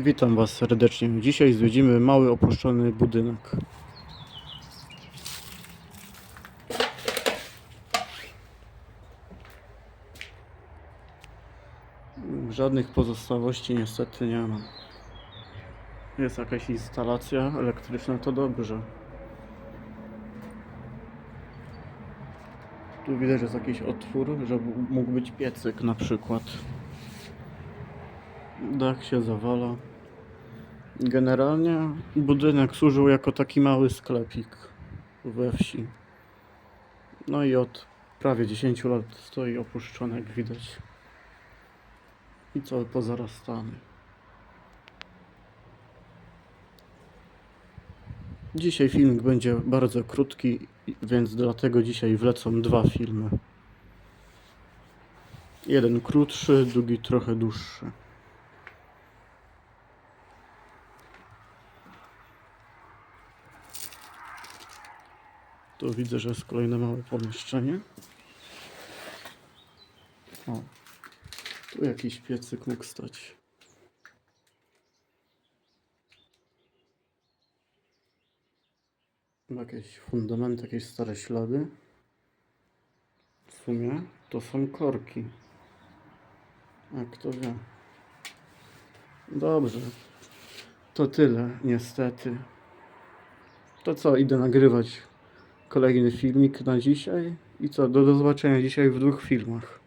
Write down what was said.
Witam Was serdecznie. Dzisiaj zwiedzimy mały opuszczony budynek. Żadnych pozostałości niestety nie ma. Jest jakaś instalacja elektryczna, to dobrze. Tu widać, że jest jakiś otwór, że mógł być piecyk na przykład. Dach się zawala. Generalnie budynek służył jako taki mały sklepik we wsi. No i od prawie 10 lat stoi opuszczony, jak widać. I cały pozarastany. Dzisiaj filmik będzie bardzo krótki, więc dlatego dzisiaj wlecą dwa filmy. Jeden krótszy, drugi trochę dłuższy. Tu widzę, że jest kolejne małe pomieszczenie. O, tu jakiś piecyk mógł stać. Jakieś fundamenty, jakieś stare ślady. W sumie to są korki. A kto wie. Dobrze. To tyle, niestety. To co, idę nagrywać kolejny filmik na dzisiaj. I co, do, do zobaczenia dzisiaj w dwóch filmach.